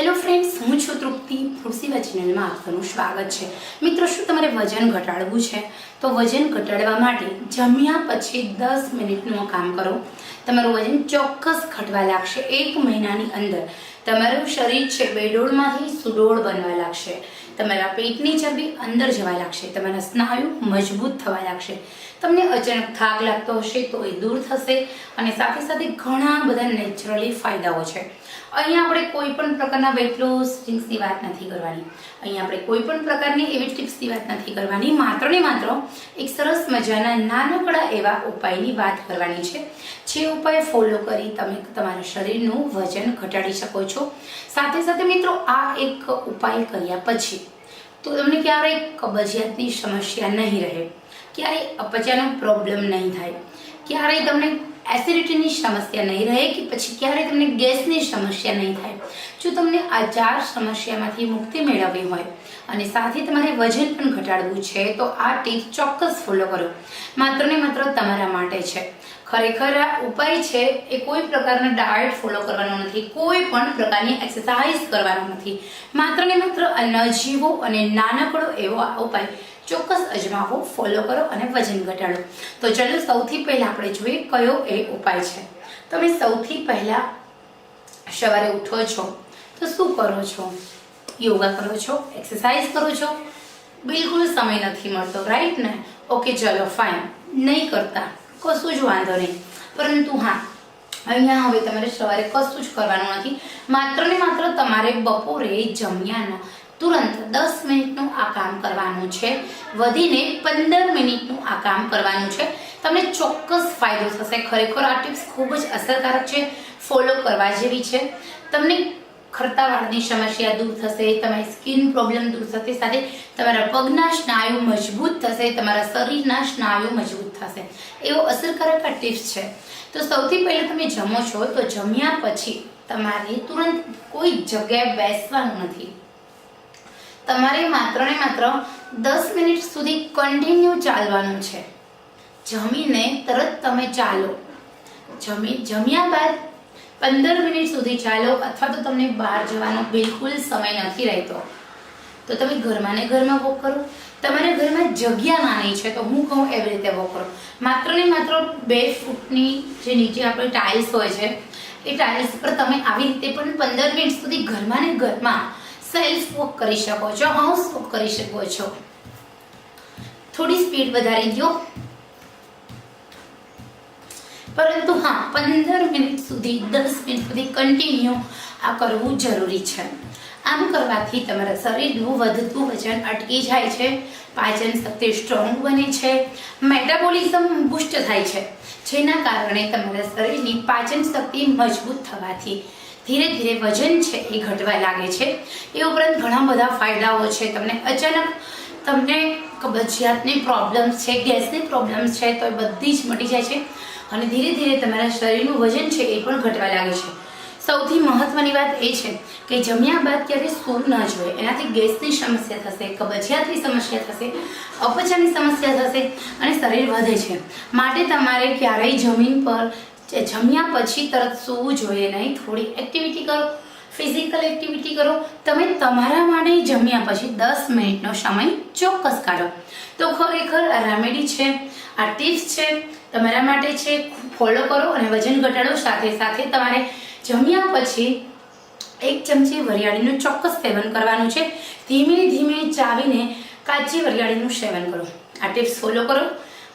Hello friends હું છું તૃપ્તિ ફૂડસીવા ચેનલમાં આપનું સ્વાગત છે. મિત્રો, શું તમારે વજન ઘટાડવું છે? તો વજન ઘટાડવા માટે જમ્યા પછી દસ મિનિટનું કામ કરો. તમારું વજન ચોક્કસ ઘટવા લાગશે એક મહિનાની અંદર. તમારું શરીર છે બેડોળમાંથી સુડોળ બનવા લાગશે. તમારા પેટની ચરબી અંદર જવા લાગશે, તમારા સ્નાયુ મજબૂત થવા લાગશે. તમને અચાનક થાક લાગતો હશે તો એ દૂર થશે અને સાથે સાથે ઘણા બધા નેચરલી ફાયદાઓ છે. અહીંયા આપણે કોઈ પણ પ્રકારના વેટ લોસ ડ્રિંક્સની વાત નથી કરવાની. અહીંયા આપણે કોઈ પણ પ્રકારની એવી ટિપ્સની વાત નથી કરવાની. માત્ર ને માત્ર એક સરસ મજાના નાનકડા એવા ઉપાયની વાત કરવાની છે. જે ઉપાય ફોલો કરી તમે તમારા શરીરનું વજન ઘટાડી શકો છો. સાથે સાથે મિત્રો, આ એક ઉપાય કર્યા પછી તો તમને ક્યારેય કબજિયાતની સમસ્યા નહીં રહે. ક્યારેય અપચાનો પ્રોબ્લેમ નહીં થાય. ક્યારેય તમને એસિડિટીની સમસ્યા નહીં રહે કે પછી ક્યારેય તમને ગેસની સમસ્યા નહીં થાય. જો તમને આ ચાર સમસ્યામાંથી મુક્તિ મેળવવી હોય અને સાથે તમારે વજન પણ ઘટાડવું છે, તો આ ટીપ ચોક્કસ ફોલો કરો. માત્ર ને માત્ર તમારા માટે છે. ખરેખર આ ઉપાય છે એ કોઈ પ્રકારના ડાયટ ફોલો કરવાનો નથી, કોઈ પણ પ્રકારની એક્સરસાઇઝ કરવાનો નથી. માત્ર ને માત્ર આ નજીવો અને નાનકડો એવો આ ઉપાય ચોક્કસ અજમાવો ફોલો કરો અને વજન ઘટાડો. તો ચલો સૌથી પહેલા આપણે જોઈએ કયો એ ઉપાય છે. તમે સૌથી પહેલા સવારે ઉઠો છો, તો શું કરો છો? યોગા કરો છો એક્સરસાઇઝ કરો છો? બિલકુલ સમય નથી મળતો રાઈટ ને? ઓકે ચલો ફાઇન નહીં કરતા. કશું જ વાંધો નહીં. પરંતુ હા, અહીંયા હવે તમારે સવારે કશું જ કરવાનું નથી. માત્ર ને માત્ર તમારે બપોરે જમ્યાનો તુરંત દસ મિનિટનું આ કામ કરવાનું છે. વધીને પંદર મિનિટનું આ કામ કરવાનું છે. તમને ચોક્કસ ફાયદો થશે. ખરેખર આ ટિપ્સ ખૂબ જ અસરકારક છે. ફોલો કરવા જેવી છે. તમને ખરતા વાળની સમસ્યા દૂર થશે, તમારી સ્કિન પ્રોબ્લેમ દૂર થશે, સાથે તમારા પગના સ્નાયુ મજબૂત થશે, તમારા શરીરના સ્નાયુ મજબૂત થશે. એવો અસરકારક આ ટિપ્સ છે. તો સૌથી પહેલાં તમે જમો છો, તો જમ્યા પછી તમારે તુરંત કોઈ જગ્યાએ બેસવાનું નથી. તમારે માત્ર ને માત્ર દસ મિનિટ સુધી કન્ટિન્યુ ચાલવાનું છે. જમીને તરત તમે ચાલો. જમી, જમ્યા બાદ પંદર મિનિટ સુધી ચાલો અથવા તો તમને બહાર જવાનો બિલકુલ સમય નથી રહેતો. તો તમે ઘરમાં ને ઘરમાં વોક કરો. તમારા ઘરમાં જગ્યા નાની છે તો હું કહું એવી રીતે વોક કરો. માત્ર ને માત્ર બે ફૂટની જે નીચે આપણે ટાઇલ્સ હોય છે, એ ટાઇલ્સ પર તમે આવી રીતે પણ પંદર મિનિટ સુધી ઘરમાં ને ઘરમાં સેલ્ફ વોક કરી શકો છો હાઉસ વોક કરી શકો છો. થોડી સ્પીડ વધારી દો પરંતુ હા, પંદર મિનિટ સુધી, દસ મિનિટ સુધી કન્ટિન્યુ આ કરવું જરૂરી છે. આમ કરવાથી તમારા શરીરનું વધતું વજન અટકી જાય છે, પાચન શક્તિ સ્ટ્રોંગ બને છે મેટાબોલિઝમ બુસ્ટ થાય છે, જેના કારણે તમારા શરીરની પાચન શક્તિ મજબૂત થવાથી ધીરે ધીરે વજન છે એ ઘટવા લાગે છે. એ ઉપરાંત ઘણા બધા ફાયદાઓ છે. તમને અચાનક તમને કબજિયાતની પ્રોબ્લેમ્સ છે, ગેસની પ્રોબ્લેમ્સ છે તો એ બધી જ મટી જાય છે. અને ધીરે ધીરે તમારા શરીરનું વજન છે એ પણ ઘટવા લાગે છે. સૌથી મહત્વની વાત એ છે કે જમ્યા બાદ ક્યારે સૂવું ના જોઈએ એનાથી ગેસની સમસ્યા થશે, કબજિયાતની સમસ્યા થશે અપચાની સમસ્યા થશે અને શરીર વધે છે. માટે તમારે ક્યારેય જમીન પર જમ્યા પછી તરત સૂવું જોઈએ નહીં. થોડી એક્ટિવિટી કરો. ફિઝિકલ એક્ટિવિટી કરો. તમે તમારા માટે જમ્યા પછી દસ મિનિટનો સમય ચોક્કસ કાઢો. તો ખરેખર આ રેમેડી છે, આ ટિપ્સ છે, તમારા માટે છે ફોલો કરો અને વજન ઘટાડો. સાથે સાથે તમારે જમ્યા પછી એક ચમચી વરિયાળીનું ચોક્કસ સેવન કરવાનું છે. ધીમે ધીમે ચાવીને કાચી વરિયાળીનું સેવન કરો. આ ટિપ્સ ફોલો કરો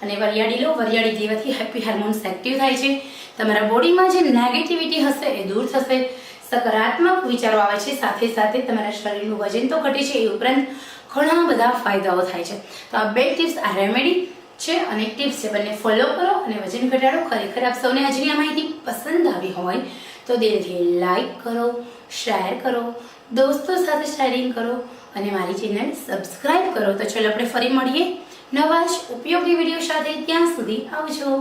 અને વરિયાળી લો. વરિયાળી દેવાથી હેપી હાર્મોન્સ એક્ટિવ થાય છે. તમારા બોડીમાં જે નેગેટિવિટી હશે એ દૂર થશે. સકારાત્મક વિચારો આવે છે, સાથે સાથે તમારા શરીરનું વજન તો ઘટે છે, એ ઉપરાંત ઘણા બધા ફાયદાઓ થાય છે. તો આ બે ટિપ્સ આ રેમેડી છે અને ટિપ્સ છે, બંને ફોલો કરો અને વજન ઘટાડો. ખરેખર આપ સૌને આજની આ માહિતી પસંદ આવી હોય તો દિલથી લાઈક કરો શેર કરો, દોસ્તો સાથે શેરિંગ કરો અને મારી ચેનલ સબસ્ક્રાઈબ કરો. તો ચલો આપણે ફરી મળીએ નવા જ ઉપયોગી વીડિયો સાથે. ત્યાં સુધી આવજો.